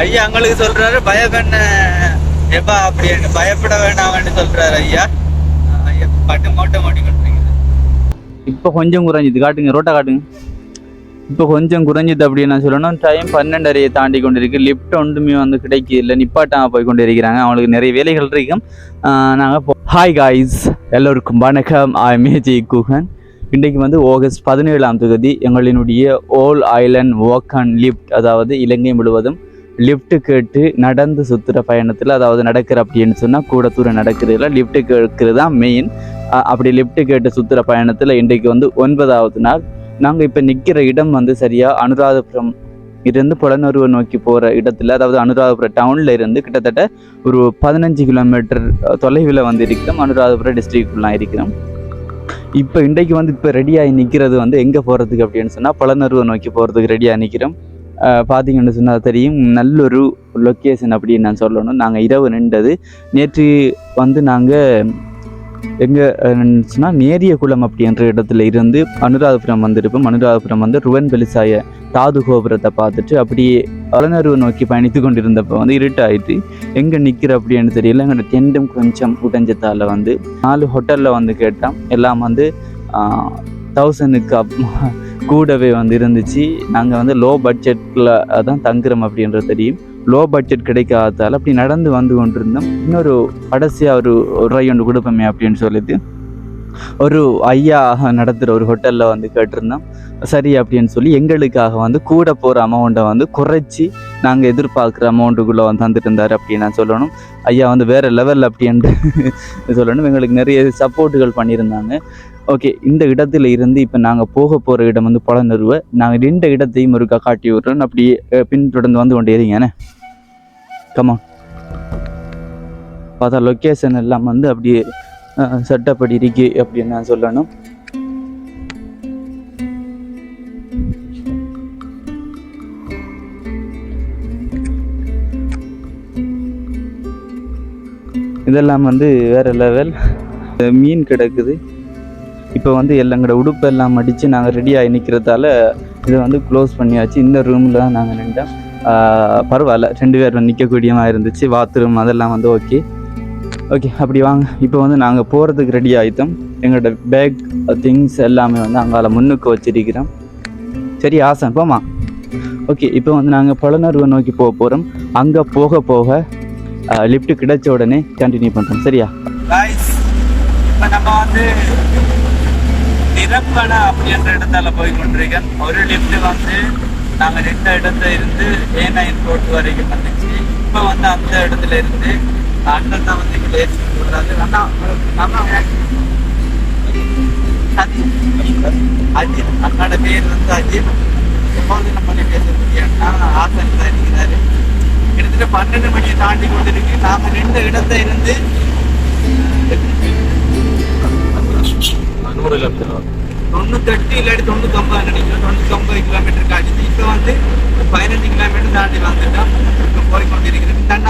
ஐயா எங்களுக்கு சொல்றாரு பயப்பண்ண எப்பா அப்படி பயப்பட வேணாம்னு சொல்றாரு ஐயா. ஐயா பட்டு மோட்டை மாட்டிக்கிட்டு இப்போ கொஞ்சம் குறைஞ்சிது. காட்டுங்க ரோட்டா காட்டுங்க. இப்போ கொஞ்சம் குறைஞ்சிது அப்படின்னு நான் சொல்லணும். டைம் பன்னெண்டரையை தாண்டி கொண்டு இருக்கு லிஃப்ட் ஒன்றுமே வந்து கிடைக்கல. நிப்பாட்டாக போய் கொண்டு இருக்கிறாங்க அவங்களுக்கு நிறைய வேலைகள் இருக்கும் நாங்கள் ஹாய் காய்ஸ் எல்லோருக்கும் வணக்கம். ஐ மேஜி குஹன் இன்றைக்கு வந்து ஆகஸ்ட் பதினேழாம் தேதி எங்களினுடைய all island walk and lift அதாவது இலங்கை முழுவதும் லிஃப்ட்டு கேட்டு நடந்து சுற்றுற பயணத்தில் அதாவது நடக்கிற அப்படின்னு சொன்னால் கூட தூரம் நடக்கிறதுல லிஃப்ட்டு கேட்கறது தான் மெயின் அப்படி லிஃப்ட்டு கேட்டு சுற்றுற பயணத்தில் இன்றைக்கு வந்து ஒன்பதாவது நாள். நாங்கள் இப்போ நிற்கிற இடம் வந்து சரியாக அனுராதபுரம் இருந்து புலனருவை நோக்கி போகிற இடத்துல அதாவது அனுராதபுரம் டவுனில் இருந்து கிட்டத்தட்ட ஒரு பதினஞ்சு கிலோமீட்டர் தொலைவில் வந்து இருக்கிறோம். அனுராதபுரம் டிஸ்ட்ரிக்ட்லாம் இருக்கிறோம். இப்போ இன்றைக்கு வந்து இப்போ ரெடியாகி நிற்கிறது வந்து எங்கே போகிறதுக்கு அப்படின்னு சொன்னால் புலனருவை நோக்கி போகிறதுக்கு ரெடியாக நிற்கிறோம் பார்த்தீங்கன்னு சொன்னால் தெரியும். நல்லொரு லொக்கேஷன் அப்படின்னு நான் சொல்லணும். நாங்கள் இரவு நின்றது. நேற்று வந்து நாங்கள் எங்கே சொன்னால் நேரியகுளம் அப்படின்ற இடத்துல இருந்து அனுராதபுரம் வந்திருப்போம். அனுராதபுரம் வந்து ருவன் பெலிசாய தாது கோபுரத்தை பார்த்துட்டு அப்படியே அலனருவை நோக்கி பயணித்து கொண்டிருந்தப்போ வந்து இருட்டாயிட்டு எங்கே நிற்கிற அப்படின்னு தெரியல. எங்களோட டெண்டும் கொஞ்சம் உடைஞ்சதால் வந்து நாலு ஹோட்டலில் வந்து கேட்டோம். எல்லாம் வந்து தௌசண்ட்க்கு அப் கூடவே வந்து இருந்துச்சு. நாங்கள் வந்து லோ பட்ஜெட்டில் தான் தங்குறோம் அப்படின்றது தெரியும். லோ பட்ஜெட் கிடைக்காததால் அப்படி நடந்து வந்து கொண்டிருந்தோம். இன்னொரு கடைசியாக ஒரு ஒரு ரூபாய் ஒன்று கொடுப்போமே அப்படின்னு சொல்லிட்டு. ஒரு ஐயா நடத்துகிற ஒரு ஹோட்டலில் வந்து கேட்டிருந்தோம். சரி அப்படின்னு சொல்லி எங்களுக்காக வந்து கூட போகிற அமௌண்ட்டை வந்து குறைச்சி நாங்கள் எதிர்பார்க்குற அமௌண்ட்டுக்குள்ளே வந்து தந்துட்டு இருந்தார் அப்படின்னு நான் சொல்லணும். ஐயா வந்து வேறு லெவல் அப்படின்ட்டு சொல்லணும். எங்களுக்கு நிறைய சப்போர்ட்டுகள் பண்ணியிருந்தாங்க. ஓகே இந்த இடத்துல இருந்து இப்போ நாங்கள் போக போகிற இடம் வந்து புலனருவை நாங்கள் ரெண்டு இடத்தையும் ஒருக்கா காட்டி விட்றோம். அப்படியே பின்தொடர்ந்து வந்து கொண்டே இருங்கண்ணே கமான் பார்த்தா லொக்கேஷன் எல்லாம் வந்து அப்படியே சட்டப்படி இருக்கு அப்படின்னு நான் சொல்லணும். இதெல்லாம் வந்து வேற லெவல் மீன் கிடக்குது. இப்போ வந்து எல்லங்கட உடுப்பு எல்லாம் மடித்து நாங்கள் ரெடியாகி நிற்கிறதால இதை வந்து க்ளோஸ் பண்ணியாச்சு. இந்த ரூமில் தான் நாங்கள் நின்றோம் பரவாயில்ல. ரெண்டு பேர் நிற்கக்கூடியமாக இருந்துச்சு. பாத்ரூம் அதெல்லாம் வந்து ஓகே ஓகே அப்படி வாங்க. இப்போ வந்து நாங்கள் போகிறதுக்கு ரெடி ஆகிட்டோம் எங்களோட பேக் திங்ஸ் எல்லாமே வந்து அங்கால முன்னுக்கு வச்சிருக்கிறோம். சரி ஆசன் போமா ஓகே இப்போ வந்து நாங்கள் புலனருவை நோக்கி போக போகிறோம் அங்கே போக போக லிஃப்ட் கிடைச்ச உடனே கண்டினியூ பண்ணுறோம் சரியா? இப்போ நம்ம வந்து இறப்பன அப்படின்ற இடத்தால போய் கொண்டிருக்கேன் ஒரு லிஃப்ட் வந்து நாங்க ரெண்டு இடத்துல இருந்து ஏ நைன் ரோட் வரைக்கும் வந்துச்சு. இப்போ வந்து அந்த இடத்துல இருந்து அண்ணன் தான் வந்து இங்கே ஏற்றி விடுறாரு. அண்ணா அண்ணா. அஜித். அண்ணோட பேர் வந்து அஜித். எப்போது நம்ம பேசக்கூடிய ஆசன் தான் இருக்கிறாரு. கிட்டத்தட்ட பன்னெண்டு மணியை தாண்டி கொண்டிருக்கு. நாம ரெண்டு இடத்துல இருந்து தொண்ணூத்தெட்டு இல்லாட்டி தொண்ணூத்தி ஒன்பது நினைக்கிறோம் தொண்ணூத்தி ஒன்பது கிலோமீட்டர். காட்டுது இப்போ வந்து பதினஞ்சு கிலோமீட்டர் தாண்டி வந்துட்டோம் இப்போ போய்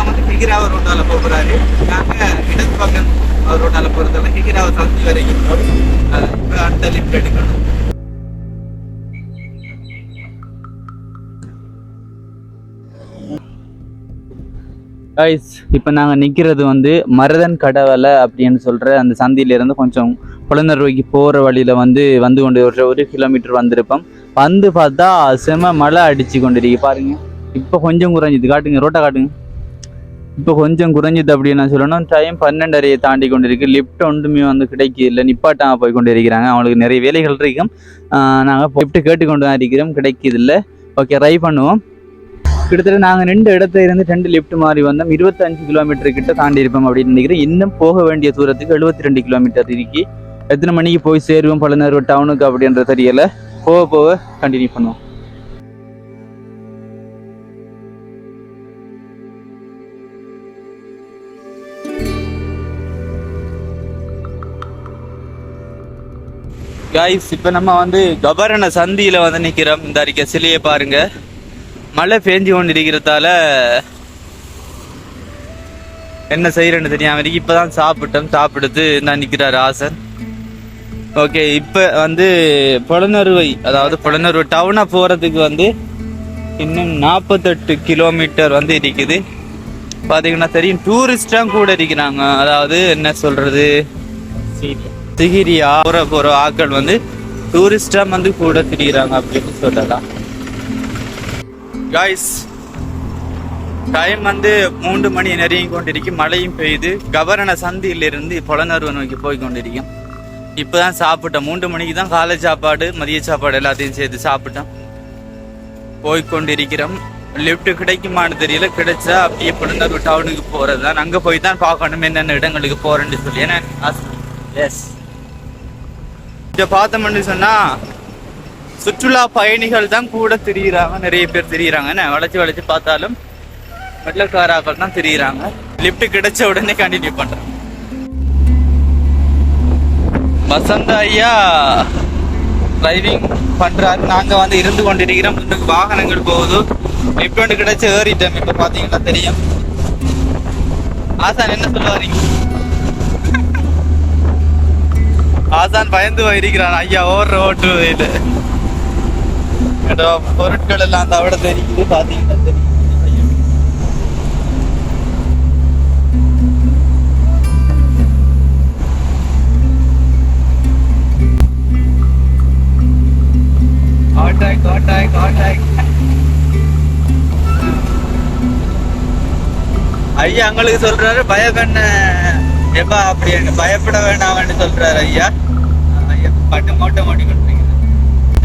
வந்து ஹிகிராவ ரோட்டால போகிறாரு நாங்க இடது பக்கம் ரோட்டால போறதால ஹிகிராவ சந்தி வரைக்கும் இப்போ அடுத்த லிஃப்ட் எடுக்கணும் கைஸ் இப்போ நாங்கள் நிற்கிறது வந்து மருதன் கடவலை அப்படின்னு சொல்கிற அந்த சந்தியிலேருந்து கொஞ்சம் புலனர்வைக்கு போகிற வழியில் வந்து வந்து கொண்டு ஒரு ஒரு கிலோமீட்டர் வந்திருப்போம். வந்து பார்த்தா செம மழை அடித்து கொண்டிருக்கு. பாருங்க. இப்போ கொஞ்சம் குறைஞ்சிது. காட்டுங்க. ரோட்டை காட்டுங்க. இப்போ கொஞ்சம் குறைஞ்சிது அப்படின்னு நான் சொல்லணும். டைம் பன்னெண்டரையை தாண்டி கொண்டிருக்கு. லிஃப்ட் ஒன்றுமே வந்து கிடைக்கல நிப்பாட்டாக போய் கொண்டு இருக்கிறாங்க அவங்களுக்கு நிறைய வேலைகள் இருக்கும் நாங்கள் லிஃப்ட் கேட்டுக்கொண்டு தான் இருக்கிறோம். கிடைக்குதில்ல ஓகே ட்ரை பண்ணுவோம். கிட்டத்தட்ட நாங்கள் ரெண்டு இடத்துல இருந்து ரெண்டு லிஃப்ட் மாறி வந்தோம். இருபத்தஞ்சு கிலோமீட்டர் கிட்ட தாண்டி இருப்போம் அப்படின்னு நினைக்கிறேன். இன்னும் போக வேண்டிய தூரத்துக்கு எழுபத்தி ரெண்டு கிலோமீட்டர் இருக்கு. எத்தனை மணிக்கு போய் சேருவோம் பழனூர் டவுனுக்கு அப்படின்ற தெரியல. போக போக கண்டினியூ பண்ணுவோம். காய்ஸ் இப்போ நம்ம வந்து கபரண சந்தியில் வந்து நிற்கிறோம் இந்த அறிக்கை சிலையை பாருங்க. மழை பேஞ்சு கொண்டு இருக்கிறதால என்ன செய்யறேன்னு தெரியாம இருக்கு. இப்பதான் சாப்பிட்டோம். சாப்பிடுத்து நான் நிற்கிறார் ஆசன். ஓகே இப்போ வந்து புலனறுவை அதாவது புலனறுவை டவுனாக போகிறதுக்கு வந்து இன்னும் நாற்பத்தெட்டு கிலோமீட்டர் வந்து இருக்குது. பார்த்தீங்கன்னா தெரியும் டூரிஸ்டாக கூட இருக்கிறாங்க. அதாவது என்ன சொல்கிறது சிகிரியா போகிற போகிற ஆட்கள் வந்து டூரிஸ்டாக வந்து கூட திரிகிறாங்க அப்படின்னு சொல்லலாம். காய்ஸ் டைம் வந்து மூன்று மணி நெருங்கி கொண்டிருக்கும் மழையும் பெய்யுது. கவரண சந்தியிலிருந்து புலனறுவை நோக்கி போய் கொண்டிருக்கும். இப்பதான் சாப்பிட்டோம். மூன்று மணிக்கு தான் காலை சாப்பாடு மதிய சாப்பாடு எல்லாத்தையும் சேர்த்து சாப்பிட்டோம். போய் கொண்டிருக்கிறோம் லிஃப்ட் கிடைக்குமான்னு தெரியல. கிடைச்சா அப்படியே புலனர்வு டவுனுக்கு போகிறது தான். அங்கே போய் தான் பார்க்கணும் என்னென்ன இடங்களுக்கு போகிறேன்னு சொல்லி. ஏன்னா எஸ் இதை பார்த்தோம்னு சொன்னால் சுற்றுலா பயணிகள் தான் கூட திரியிறாங்க. நிறைய பேர் திரியிறாங்க. என்ன வளைச்சி வளைச்சி பார்த்தாலும் வெள்ளக்காராக்கள் தான் திரியிறாங்க. லிஃப்ட் கிடைச்ச உடனே கண்டினியூ பண்றேன் வசந்த ஐயா டிரைவிங் பண்றாரு. நாங்க வந்து இருந்து கொண்டிருக்கிறோம். முன்னுக்கு வாகனங்கள் போகுது. லிஃப்ட் ஒன்று கிடைச்சு ஏறிட்டோம். இப்ப பாத்தீங்கன்னா தெரியும். ஆசான் என்ன சொல்லுவாரீங்க ஆசான் பயந்து போயிருக்கிறான். ஐயா ஓடுற ஓட்டு இது பொருட்கள் எல்லாம் தவிட தெரியுது பாத்தீங்கன்னா தெரியும். காண்டாக்ட் காண்டாக்ட் காண்டாக்ட் ஐயா எங்களுக்கு சொல்றாரு பயக்கண்ண எப்பா அப்படி பயப்பட வேண்டாம்னு சொல்றாரு ஐயா. ஐயா பட்டு மோட்டை மாட்டி கொண்டிருக்கிறது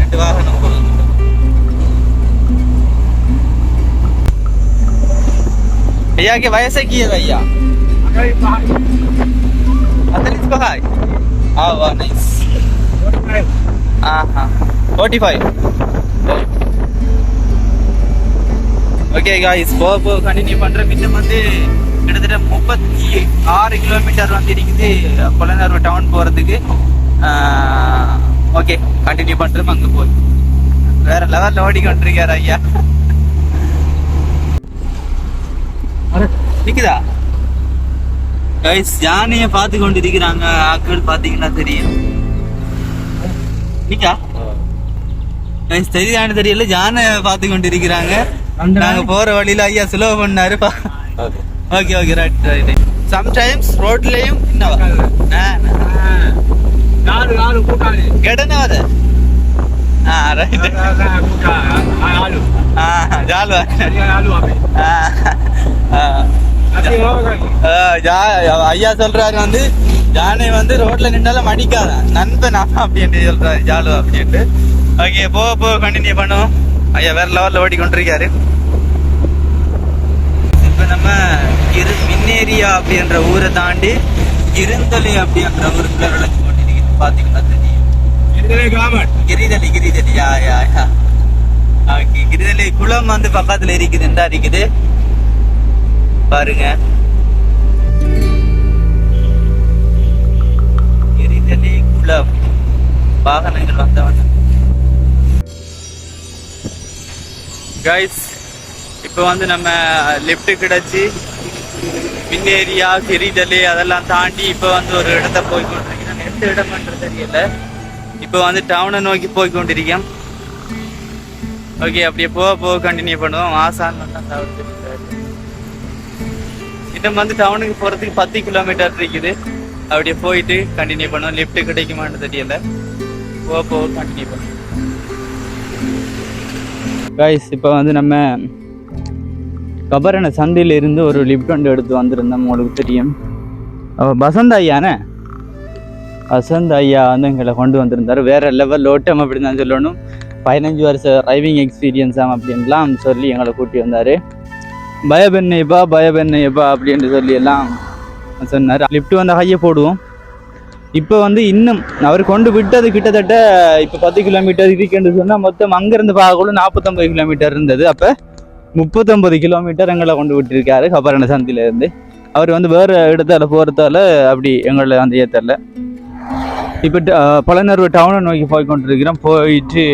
ரெண்டு வாகனம் போல ஐயா கே ஐயாக்கு வயசாக்கி ஐயா? அத்தனை ஹாய் ஆ வா நைஸ் ஆஹா. ஃபோர்ட்டி ஃபைவ் ஓகே காய்ஸ் போக போக கண்டினியூ பண்ற மிச்சம் வந்து கிட்டத்தட்ட முப்பத்தி ஆறு கிலோமீட்டர் வந்து இருக்குது கொலநர் டவுன் போகிறதுக்கு ஓகே கண்டினியூ பண்ணுறோம் அங்கே போய். வேற லெவலில் ஓடிக்கொண்டிருக்கார் ஐயா. நிக்குதா? கைஸ் யானையை பார்த்து கொண்டு இருக்கிறாங்க ஆக்கள் பார்த்தீங்கன்னா தெரியும். நிக்கா? தெரியுதான்னு தெரியல. யானை பார்த்து கொண்டிருக்கிறாங்க. நாங்க போற வழியில ஐயா சுலோ பண்ணாரு. Okay okay right right sometimes ரோட்லயும் கெடனவத ஆ. ரைட் ஆ ஜால்வா. ஆ, ஆ. ஆ, ஜா- ஐயா சொல்றாரு வந்து யானை வந்து ரோட்ல நின்னாலும் மடிக்காதான் நண்பன் அப்படின்ட்டு சொல்றாரு ஜாலு அப்படின்ட்டு ஓகே போக போக கண்டினியூ பண்ணுவோம் ஐயா வேற லெவல்ல ஓடி கொண்டிருக்காரு. இப்ப நம்ம இரு மின்னேரியா அப்படின்ற ஊரை தாண்டி இருந்தலை அப்படின்ற ஊருக்குள்ள விளக்கு கொண்டிருக்கிறது பாத்தீங்கன்னா தெரியும். கிரிதலி கிரிதலி. யா யா யா. ஓகே கிரிதலி குளம் வந்து பக்கத்துல இருக்குது இந்த இருக்குது. பாருங்க. கிரிதலி குளம் வாகனங்கள் வந்தவன கைஸ் இப்போ வந்து நம்ம லிஃப்ட் கிடச்சி மின்னேரியா கிரிதலி அதெல்லாம் தாண்டி இப்போ வந்து ஒரு இடத்த போய் கொண்டிருக்கிறோம் எந்த இடம்ன்றது தெரியல. இப்போ வந்து டவுனை நோக்கி போய் கொண்டிருக்கேன். ஓகே அப்படியே போக போக கண்டினியூ பண்ணுவோம். ஆசான் வந்து அந்த இன்னும் வந்து டவுனுக்கு போகிறதுக்கு பத்து கிலோமீட்டர் இருக்குது. அப்படியே போயிட்டு கண்டினியூ பண்ணுவோம். லிஃப்ட் கிடைக்குமான்னு தெரியல. போக போக கண்டினியூ பண்ணோம் கைஸ் இப்போ வந்து நம்ம கபரண சந்தையில இருந்து ஒரு லிஃப்ட் வண்டி எடுத்து வந்திருந்தோம். உங்களுக்கு தெரியும். அவ வசந்த் ஐயானே? வசந்த் ஐயா வந்து எங்களை கொண்டு வந்திருந்தார். வேறு லெவல் ஓட்டம் அப்படி தான் சொல்லணும். பதினஞ்சு வருஷம் டிரைவிங் எக்ஸ்பீரியன்ஸாம் அப்படின்லாம் சொல்லி எங்களை கூட்டி வந்தார். பயபென்னையப்பா பயபென்னையப்பா அப்படின்ட்டு சொல்லி எல்லாம் சொன்னார். லிஃப்ட் வந்து ஹையை போடுவோம். இப்போ வந்து இன்னும் அவர் கொண்டு விட்டது கிட்டத்தட்ட இப்போ பத்து கிலோமீட்டர் இருக்குன்னு சொன்னால் மொத்தம் அங்கேருந்து பார்க்கக்குள்ள நாற்பத்தொம்பது கிலோமீட்டர் இருந்தது. அப்போ முப்பத்தொம்பது கிலோமீட்டர் எங்களை கொண்டு விட்டுருக்காரு கபரண சந்தியிலேருந்து அவர் வந்து வேறு இடத்துல போகிறதால அப்படி எங்களை வந்து ஏற்றல இப்போ பழனர்வு டவுனை நோக்கி போய் கொண்டிருக்கிறோம் போயிட்டு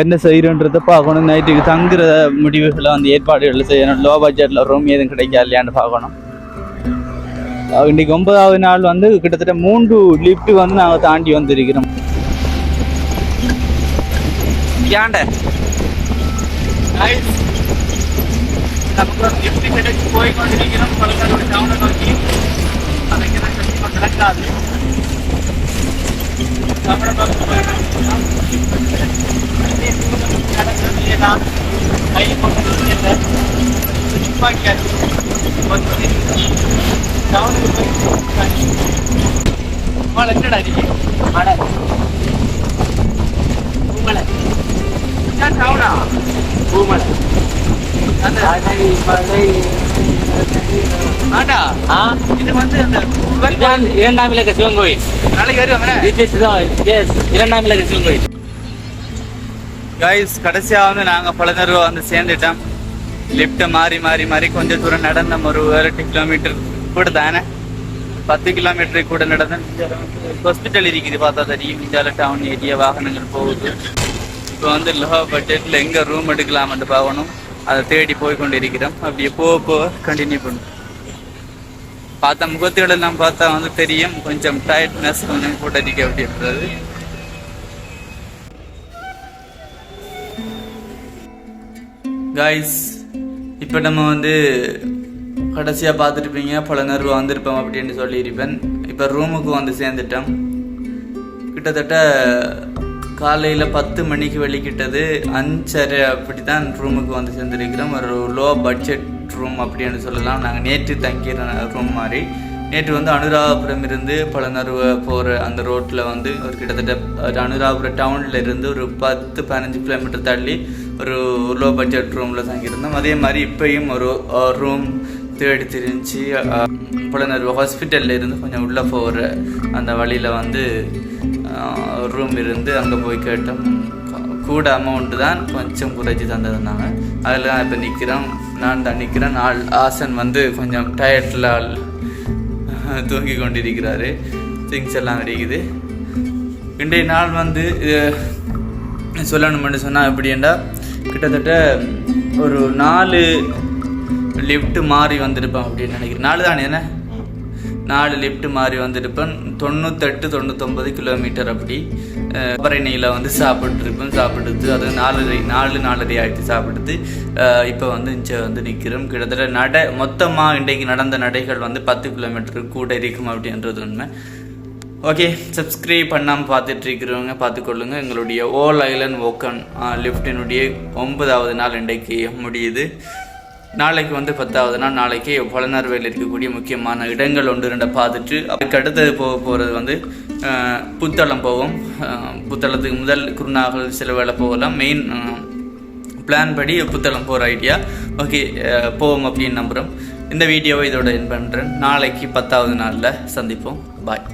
என்ன செய்கிறன்றதை பார்க்கணும். நைட்டுக்கு தங்குற முடிவுகளை வந்து ஏற்பாடுகள் செய்யணும். லோ பட்ஜெட்டில் ரூம் எதுவும் கிடைக்கா இல்லையான்னு பார்க்கணும். இன்னைக்கு ஒன்பதாவது நாள் வந்து கிட்டத்தட்ட மூன்று லிஃப்ட் வந்து நாங்கள் தாண்டி வந்திருக்கிறோம். ஏண்ட? ஒரு lift கிடைச்சு போய் கொண்டிருக்கிறோம் பழங்காடு டவுனை நோக்கி. கண்டிப்பாக நடக்காது கை கொண்டு இல்லை டவுனுக்கு போய் மழை என்னடா நீ மழை பூமலை இதான் டவுனா பூமலை அந்த ஆண்டா இது வந்து அந்த இரண்டாம் இலக்க சிவன் கோயில் நாளைக்கு வருவாங்க This is the- yes, இரண்டாம் இலக்க சிவன் கோயில் கைஸ் கடைசியாக வந்து நாங்கள் பல வந்து சேர்ந்துட்டோம். லிஃப்ட்டை மாறி மாறி மாறி கொஞ்சம் தூரம் நடந்தோம். ஒரு எட்டு கிலோமீட்டர் கூட தானே பத்து கிலோமீட்டர் கூட நடந்த ஹாஸ்பிட்டல் இருக்குது பார்த்தா தெரியும் இந்தியாவில் டவுன் ஏரியா வாகனங்கள் போகுது இப்போ வந்து லோ பட்ஜெட்டில் எங்கே ரூம் எடுக்கலாம்னு பார்க்கணும் அதை தேடி போய் கொண்டு இருக்கிறோம் அப்படியே போக போக கண்டினியூ பண்ணும் பார்த்த முகத்துகளெல்லாம் பார்த்தா வந்து தெரியும் கொஞ்சம் டயர்ட்னஸ் கொஞ்சம் கூட இருக்கு அப்படின்றது காய்ஸ் இப்போ நம்ம வந்து கடைசியாக பார்த்துருப்பீங்க பல நேரம் வந்திருப்போம் அப்படின்னு சொல்லியிருப்பேன். இப்போ ரூமுக்கு வந்து சேர்ந்துட்டோம். கிட்டத்தட்ட காலையில் பத்து மணிக்கு வெளிக்கிட்டது அஞ்சரை அப்படி தான் ரூமுக்கு வந்து சேர்ந்துருக்கிறோம். ஒரு லோ பட்ஜெட் ரூம் அப்படின்னு சொல்லலாம். நாங்கள் நேற்று தங்கிற ரூம் மாதிரி. நேற்று வந்து அனுராபுரம் இருந்து பழனருவ போகிற அந்த ரோட்டில் வந்து ஒரு கிட்டத்தட்ட ஒரு அனுராபுரம் டவுனில் இருந்து ஒரு பத்து பதினஞ்சு கிலோமீட்டர் தள்ளி ஒரு லோ பட்ஜெட் ரூமில் தங்கியிருந்தோம். அதே மாதிரி இப்பயும் ஒரு ரூம் தேடி திரிஞ்சு புலனர்வு ஹாஸ்பிட்டலில் இருந்து கொஞ்சம் உள்ளே போகிற அந்த வழியில் வந்து ரூம் இருந்து அங்கே போய் கேட்டோம். கூட அமௌண்ட்டு தான் கொஞ்சம் குறைச்சி தந்ததுனாங்க அதில் தான் இப்போ நிற்கிறோம் நான் தான் நிற்கிறேன் ஆள் ஆசன் வந்து கொஞ்சம் டயர்டில் ஆள் தூங்கி கொண்டிருக்கிறாரு. திங்ஸ் எல்லாம் இருக்குது இன்றைய நாள் வந்து சொல்லணும்னு சொன்னால் எப்படின்னா கிட்டத்தட்ட ஒரு நாலு லிஃப்ட் மாறி வந்திருப்பேன் அப்படின்னு நினைக்கிறேன். நாலு தானே என்ன? நாலு லிஃப்ட் மாறி வந்திருப்பேன். தொண்ணூத்தெட்டு தொண்ணூத்தொம்பது கிலோமீட்டர் அப்படி. பரணியில் வந்து சாப்பிட்ருப்பேன் சாப்பிடுது அது நாலரை நாலு நாலரை ஆகிட்டு சாப்பிடுது இப்போ வந்து இங்கே வந்து நிற்கிறோம் கிட்டத்தட்ட நடை மொத்தமாக இன்றைக்கு நடந்த நடைகள் வந்து பத்து கிலோமீட்டர் கூட இருக்கும் அப்படின்றது உண்மை. ஓகே சப்ஸ்கிரைப் பண்ணாமல் பார்த்துட்டு இருக்கிறவங்க பார்த்துக்கொள்ளுங்க. எங்களுடைய ஓல் ஐலண்ட் ஓக்கன் லிஃப்டினுடைய ஒன்பதாவது நாள் இன்றைக்கு முடியுது. நாளைக்கு வந்து பத்தாவது நாள். நாளைக்கு புலனர்வையில் இருக்கக்கூடிய முக்கியமான இடங்கள் ஒன்று ரெண்டை பார்த்துட்டு அதுக்கு அடுத்தது போக போகிறது வந்து புத்தளம் போவோம். புத்தளத்துக்கு முதல் குருநாகல் சில வேலை போகலாம் மெயின் பிளான் படி புத்தளம் போகிற ஐடியா ஓகே போவோம் அப்படின்னு நம்புகிறோம் இந்த வீடியோவை இதோட என் பண்ணுறேன் நாளைக்கு பத்தாவது நாளில் சந்திப்போம். பாய்